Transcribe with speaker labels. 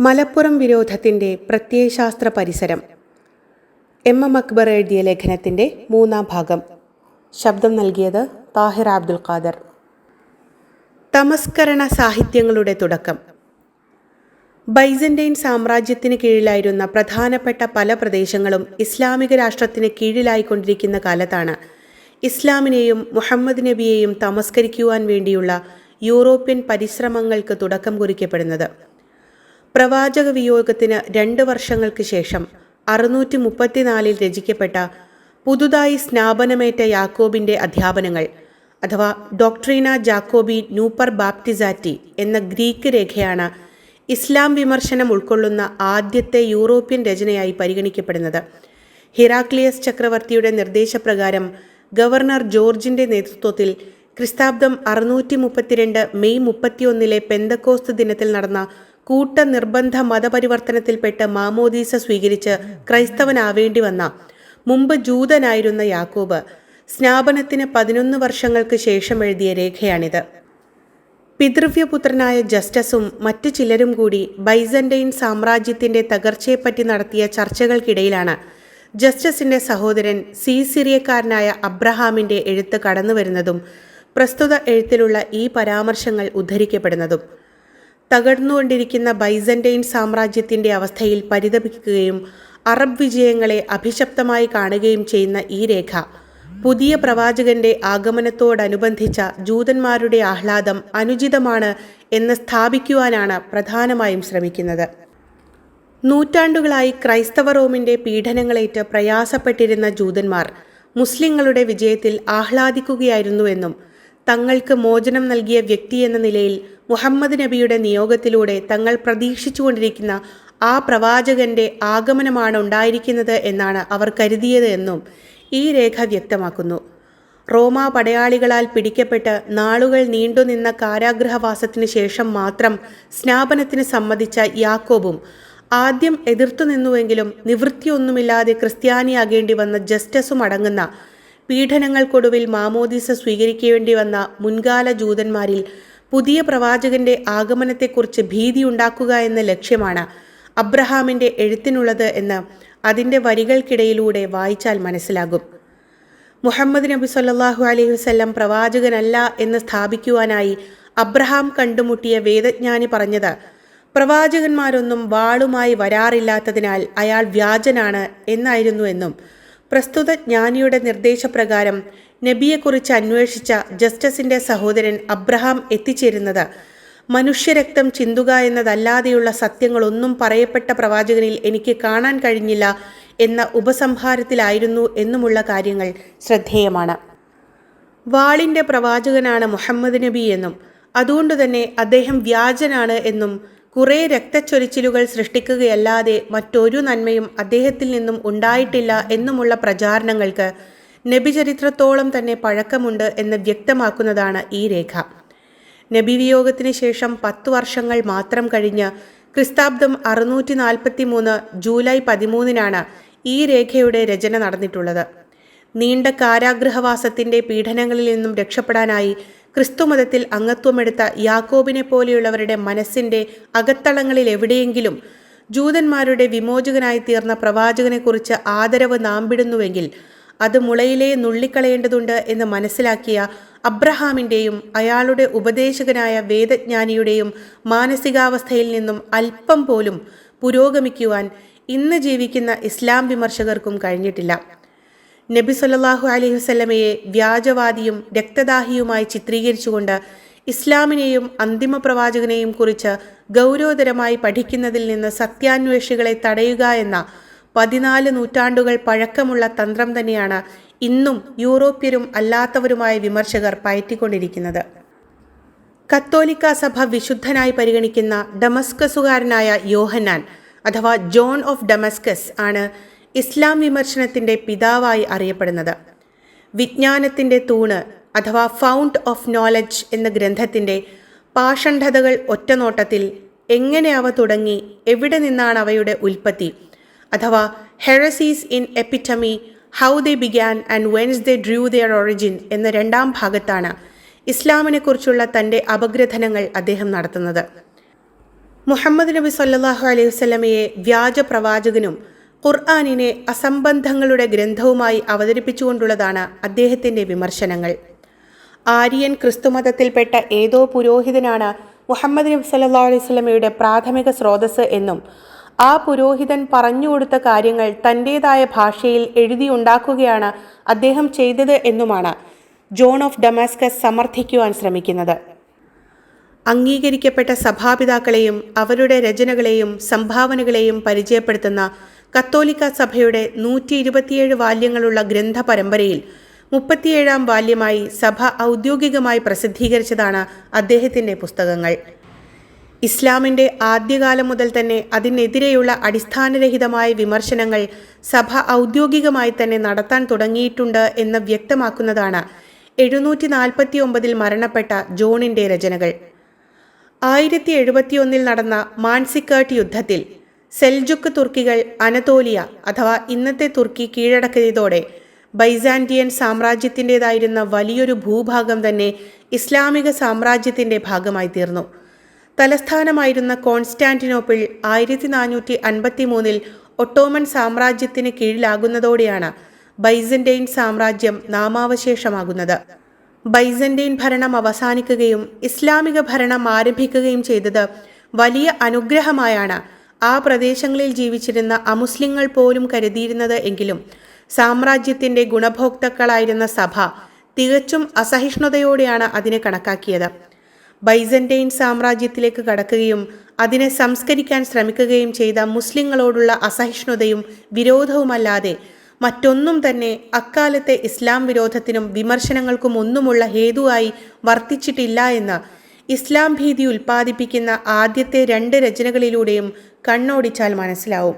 Speaker 1: മലപ്പുറം വിരോധത്തിന്റെ പ്രത്യയശാസ്ത്ര പരിസരം. M M Akbar എഴുതിയ ലേഖനത്തിന്റെ മൂന്നാം ഭാഗം. ശബ്ദം നൽകിയത് താഹിർ അബ്ദുൽ ഖാദർ. തമസ്കരണ സാഹിത്യങ്ങളുടെ തുടക്കം. ബൈസന്റൈൻ സാമ്രാജ്യത്തിന് കീഴിലായിരുന്ന പ്രധാനപ്പെട്ട പല പ്രദേശങ്ങളും ഇസ്ലാമിക രാഷ്ട്രത്തിന് കീഴിലായിക്കൊണ്ടിരിക്കുന്ന കാലത്താണ് ഇസ്ലാമിനെയും മുഹമ്മദ് നബിയെയും തമസ്കരിക്കുവാൻ വേണ്ടിയുള്ള യൂറോപ്യൻ പരിശ്രമങ്ങൾക്ക് തുടക്കം കുറിക്കപ്പെടുന്നത്. പ്രവാചക വിയോഗത്തിന് രണ്ട് വർഷങ്ങൾക്ക് ശേഷം അറുന്നൂറ്റി മുപ്പത്തിനാലിൽ രചിക്കപ്പെട്ട പുതുതായി സ്നാപനമേറ്റ യാക്കോബിന്റെ അധ്യാപനങ്ങൾ അഥവാ ഡോക്ട്രീന ജാക്കോബി നൂപ്പർ ബാപ്റ്റിസാറ്റി എന്ന ഗ്രീക്ക് രേഖയാണ് ഇസ്ലാം വിമർശനം ഉൾക്കൊള്ളുന്ന ആദ്യത്തെ യൂറോപ്യൻ രചനയായി പരിഗണിക്കപ്പെടുന്നത്. ഹിറാക്ലിയസ് ചക്രവർത്തിയുടെ നിർദ്ദേശപ്രകാരം ഗവർണർ ജോർജിന്റെ നേതൃത്വത്തിൽ ക്രിസ്താബ്ദം അറുന്നൂറ്റി മുപ്പത്തിരണ്ട് മെയ് മുപ്പത്തിയൊന്നിലെ പെന്തക്കോസ്ത് ദിനത്തിൽ നടന്ന കൂട്ട നിർബന്ധ മതപരിവർത്തനത്തിൽപ്പെട്ട് മാമോദീസ സ്വീകരിച്ച് ക്രൈസ്തവനാവേണ്ടി വന്ന മുമ്പ് ജൂതനായിരുന്ന യാക്കോബ് സ്നാപനത്തിന് പതിനൊന്ന് വർഷങ്ങൾക്ക് ശേഷം എഴുതിയ രേഖയാണിത്. പിതൃവ്യപുത്രനായ ജസ്റ്റസും മറ്റു ചിലരും കൂടി ബൈസന്റൈൻ സാമ്രാജ്യത്തിന്റെ തകർച്ചയെപ്പറ്റി നടത്തിയ ചർച്ചകൾക്കിടയിലാണ് ജസ്റ്റസിന്റെ സഹോദരൻ സീസിറിയക്കാരനായ അബ്രഹാമിന്റെ എഴുത്ത് കടന്നുവരുന്നതും പ്രസ്തുത എഴുത്തിലുള്ള ഈ പരാമർശങ്ങൾ ഉദ്ധരിക്കപ്പെടുന്നതും. തകർന്നുകൊണ്ടിരിക്കുന്ന ബൈസന്റൈൻ സാമ്രാജ്യത്തിന്റെ അവസ്ഥയിൽ പരിതപിക്കുകയും അറബ് വിജയങ്ങളെ അഭിശപ്തമായി കാണുകയും ചെയ്യുന്ന ഈ രേഖ. പുതിയ പ്രവാചകന്റെ ആഗമനത്തോടനുബന്ധിച്ച ജൂതന്മാരുടെ ആഹ്ലാദം അനുചിതമാണ് എന്ന് സ്ഥാപിക്കുവാനാണ് പ്രധാനമായും ശ്രമിക്കുന്നത്. നൂറ്റാണ്ടുകളായി ക്രൈസ്തവ റോമിന്റെ പീഡനങ്ങളേറ്റ് പ്രയാസപ്പെട്ടിരുന്ന ജൂതന്മാർ മുസ്ലിങ്ങളുടെ വിജയത്തിൽ ആഹ്ലാദിക്കുകയായിരുന്നുവെന്നും തങ്ങൾക്ക് മോചനം നൽകിയ വ്യക്തിയെന്ന നിലയിൽ മുഹമ്മദ് നബിയുടെ നിയോഗത്തിലൂടെ തങ്ങൾ പ്രതീക്ഷിച്ചുകൊണ്ടിരിക്കുന്ന ആ പ്രവാചകന്റെ ആഗമനമാണ് ഉണ്ടായിരിക്കുന്നത് എന്നാണ് അവർ കരുതിയത് എന്നും ഈ രേഖ വ്യക്തമാക്കുന്നു. റോമാ പടയാളികളാൽ പിടിക്കപ്പെട്ട് നാളുകൾ നീണ്ടുനിന്ന കാരാഗ്രഹവാസത്തിന് ശേഷം മാത്രം സ്നാപനത്തിന് സമ്മതിച്ച യാക്കോബും ആദ്യം എതിർത്തു നിന്നുവെങ്കിലും നിവൃത്തിയൊന്നുമില്ലാതെ ക്രിസ്ത്യാനിയാകേണ്ടി വന്ന ജസ്റ്റസും അടങ്ങുന്ന പീഡനങ്ങൾക്കൊടുവിൽ മാമോദീസ സ്വീകരിക്കേണ്ടി വന്ന മുൻകാല ജൂതന്മാരിൽ പുതിയ പ്രവാചകന്റെ ആഗമനത്തെക്കുറിച്ച് ഭീതി ഉണ്ടാക്കുക എന്ന ലക്ഷ്യമാണ് അബ്രഹാമിന്റെ എഴുത്തിനുള്ളത് എന്ന് അതിന്റെ വരികൾക്കിടയിലൂടെ വായിച്ചാൽ മനസ്സിലാകും. മുഹമ്മദ് നബി സല്ലാഹു അലൈഹി വസ്ല്ലാം പ്രവാചകനല്ല എന്ന് സ്ഥാപിക്കുവാനായി അബ്രഹാം കണ്ടുമുട്ടിയ വേദജ്ഞാനി പറഞ്ഞത് പ്രവാചകന്മാരൊന്നും വാളുമായി വരാറില്ലാത്തതിനാൽ അയാൾ വ്യാജനാണ് എന്നായിരുന്നു എന്നും പ്രസ്തുത ജ്ഞാനിയുടെ നിർദ്ദേശപ്രകാരം നബിയെക്കുറിച്ച് അന്വേഷിച്ച ജസ്റ്റിസിന്റെ സഹോദരൻ അബ്രഹാം എത്തിച്ചേരുന്നത്. മനുഷ്യരക്തം ചിന്തുക എന്നതല്ലാതെയുള്ള സത്യങ്ങളൊന്നും പറയപ്പെട്ട പ്രവാചകനിൽ എനിക്ക് കാണാൻ കഴിഞ്ഞില്ല എന്ന ഉപസംഹാരത്തിലായിരുന്നു എന്നുമുള്ള കാര്യങ്ങൾ ശ്രദ്ധേയമാണ്. വാളിന്റെ പ്രവാചകനാണ് മുഹമ്മദ് നബി എന്നും അതുകൊണ്ട് തന്നെ അദ്ദേഹം വ്യാജനാണ് എന്നും കുറേ രക്തച്ചൊരിച്ചിലുകൾ സൃഷ്ടിക്കുകയല്ലാതെ മറ്റൊരു നന്മയും അദ്ദേഹത്തിൽ നിന്നും ഉണ്ടായിട്ടില്ല എന്നുമുള്ള പ്രചാരണങ്ങൾക്ക് നബിചരിത്രത്തോളം തന്നെ പഴക്കമുണ്ട് എന്ന് വ്യക്തമാക്കുന്നതാണ് ഈ രേഖ. നബിവിയോഗത്തിന് ശേഷം പത്തു വർഷങ്ങൾ മാത്രം കഴിഞ്ഞ് ക്രിസ്താബ്ദം അറുന്നൂറ്റി നാൽപ്പത്തി മൂന്ന് ജൂലൈ പതിമൂന്നിനാണ് ഈ രേഖയുടെ രചന നടന്നിട്ടുള്ളത്. നീണ്ട കാരാഗ്രഹവാസത്തിന്റെ പീഡനങ്ങളിൽ നിന്നും രക്ഷപ്പെടാനായി ക്രിസ്തുമതത്തിൽ അംഗത്വമെടുത്ത യാക്കോബിനെ പോലെയുള്ളവരുടെ മനസ്സിന്റെ അകത്തളങ്ങളിൽ എവിടെയെങ്കിലും ജൂതന്മാരുടെ വിമോചകനായി തീർന്ന പ്രവാചകനെക്കുറിച്ച് ആദരവ് നാമ്പിടുന്നുവെങ്കിൽ അത് മുളയിലെ നുള്ളിക്കളയേണ്ടതുണ്ട് എന്ന് മനസ്സിലാക്കിയ അബ്രഹാമിന്റെയും അയാളുടെ ഉപദേശകനായ വേദജ്ഞാനിയുടെയും മാനസികാവസ്ഥയിൽ നിന്നും അല്പം പോലും പുരോഗമിക്കുവാൻ ഇന്ന് ജീവിക്കുന്ന ഇസ്ലാം വിമർശകർക്കും കഴിഞ്ഞിട്ടില്ല. നബി സല്ലാഹു അലൈഹി വസ്ലമയെ വ്യാജവാദിയും രക്തദാഹിയുമായി ചിത്രീകരിച്ചുകൊണ്ട് ഇസ്ലാമിനെയും അന്തിമ പ്രവാചകനെയും കുറിച്ച് ഗൗരവതരമായി പഠിക്കുന്നതിൽ നിന്ന് സത്യാന്വേഷികളെ തടയുക എന്ന പതിനാല് നൂറ്റാണ്ടുകൾ പഴക്കമുള്ള തന്ത്രം തന്നെയാണ് ഇന്നും യൂറോപ്യരും അല്ലാത്തവരുമായ വിമർശകർ പയറ്റിക്കൊണ്ടിരിക്കുന്നത്. കത്തോലിക്ക സഭ വിശുദ്ധനായി പരിഗണിക്കുന്ന ഡമസ്കസുകാരനായ യോഹന്നാൻ അഥവാ ജോൺ ഓഫ് ഡമസ്കസ് ആണ് ഇസ്ലാം വിമർശനത്തിന്റെ പിതാവായി അറിയപ്പെടുന്നത്. വിജ്ഞാനത്തിന്റെ തൂണ് അഥവാ ഫൗണ്ട് ഓഫ് നോളജ് എന്ന ഗ്രന്ഥത്തിന്റെ പാഷണ്ഡതകൾ ഒറ്റനോട്ടത്തിൽ എങ്ങനെ അവ തുടങ്ങി എവിടെ നിന്നാണ് അവയുടെ ഉൽപ്പത്തി അഥവാ heresies in epitome how they began and whence they drew their origin എന്ന രണ്ടാം ഭാഗത്താണ് ഇസ്ലാമിനെക്കുറിച്ചുള്ള തന്റെ അപഗ്രഥനങ്ങൾ അദ്ദേഹം നടത്തുന്നത്. മുഹമ്മദ് നബി സല്ലാഹു അലൈഹി വസല്ലമയെ വ്യാജ പ്രവാചകനും ഖുർആാനിനെ അസംബന്ധങ്ങളുടെ ഗ്രന്ഥവുമായി അവതരിപ്പിച്ചുകൊണ്ടുള്ളതാണ് അദ്ദേഹത്തിന്റെ വിമർശനങ്ങൾ. ആര്യൻ ക്രിസ്തുമതത്തിൽപ്പെട്ട ഏതോ പുരോഹിതനാണ് മുഹമ്മദ് നബി സല്ലാ അലൈഹി വസല്ലമയുടെ പ്രാഥമിക സ്രോതസ് എന്നും ആ പുരോഹിതൻ പറഞ്ഞുകൊടുത്ത കാര്യങ്ങൾ തന്റേതായ ഭാഷയിൽ എഴുതിയുണ്ടാക്കുകയാണ് അദ്ദേഹം ചെയ്തത് എന്നുമാണ് ജോൺ ഓഫ് ഡമാസ്കസ് സമർത്ഥിക്കുവാൻ ശ്രമിക്കുന്നത്. അംഗീകരിക്കപ്പെട്ട സഭാപിതാക്കളെയും അവരുടെ രചനകളെയും സംഭാവനകളെയും പരിചയപ്പെടുത്തുന്ന കത്തോലിക്ക സഭയുടെ നൂറ്റി ഇരുപത്തിയേഴ് വാല്യങ്ങളുള്ള ഗ്രന്ഥ പരമ്പരയിൽ മുപ്പത്തിയേഴാം വാല്യമായി സഭ ഔദ്യോഗികമായി പ്രസിദ്ധീകരിച്ചതാണ് അദ്ദേഹത്തിന്റെ പുസ്തകങ്ങൾ. ഇസ്ലാമിന്റെ ആദ്യകാലം മുതൽ തന്നെ അതിനെതിരെയുള്ള അടിസ്ഥാനരഹിതമായ വിമർശനങ്ങൾ സഭ ഔദ്യോഗികമായി തന്നെ നടത്താൻ തുടങ്ങിയിട്ടുണ്ട് എന്ന് വ്യക്തമാക്കുന്നതാണ് എഴുന്നൂറ്റി നാൽപ്പത്തി ഒമ്പതിൽ മരണപ്പെട്ട ജോണിന്റെ രചനകൾ. ആയിരത്തി എഴുപത്തിയൊന്നിൽ നടന്ന മാൻസിക്കേട്ട് യുദ്ധത്തിൽ സെൽജുക്ക് തുർക്കികൾ അനതോലിയ അഥവാ ഇന്നത്തെ തുർക്കി കീഴടക്കിയതോടെ ബൈസാൻഡിയൻ സാമ്രാജ്യത്തിന്റെതായിരുന്ന വലിയൊരു ഭൂഭാഗം തന്നെ ഇസ്ലാമിക സാമ്രാജ്യത്തിന്റെ ഭാഗമായി തീർന്നു തലസ്ഥാനമായിരുന്ന കോൺസ്റ്റാന്റിനോപ്പിൾ ആയിരത്തി നാനൂറ്റി അൻപത്തി മൂന്നിൽ ഒട്ടോമൻ സാമ്രാജ്യത്തിന് കീഴിലാകുന്നതോടെയാണ് ബൈസന്റൈൻ സാമ്രാജ്യം നാമാവശേഷമാകുന്നത്. ബൈസന്റൈൻ ഭരണം അവസാനിക്കുകയും ഇസ്ലാമിക ഭരണം ആരംഭിക്കുകയും ചെയ്തത് വലിയ അനുഗ്രഹമായാണ് ആ പ്രദേശങ്ങളിൽ ജീവിച്ചിരുന്ന അമുസ്ലിങ്ങൾ പോലും കരുതിയിരുന്നത് എങ്കിലും സാമ്രാജ്യത്തിന്റെ ഗുണഭോക്താക്കളായിരുന്ന സഭ തികച്ചും അസഹിഷ്ണുതയോടെയാണ് അതിനെ കണക്കാക്കിയത്. ബൈസന്റൈൻ സാമ്രാജ്യത്തിലേക്ക് കടക്കുകയും അതിനെ സംസ്കരിക്കാൻ ശ്രമിക്കുകയും ചെയ്ത മുസ്ലിങ്ങളോടുള്ള അസഹിഷ്ണുതയും വിരോധവുമല്ലാതെ മറ്റൊന്നും തന്നെ അക്കാലത്തെ ഇസ്ലാം വിരോധത്തിനും വിമർശനങ്ങൾക്കും ഒന്നുമുള്ള ഹേതുവായി വർത്തിച്ചിട്ടില്ല എന്ന് ഇസ്ലാം ഭീതി ഉൽപ്പാദിപ്പിക്കുന്ന ആദ്യത്തെ രണ്ട് രചനകളിലൂടെയും കണ്ണോടിച്ചാൽ മനസ്സിലാവും.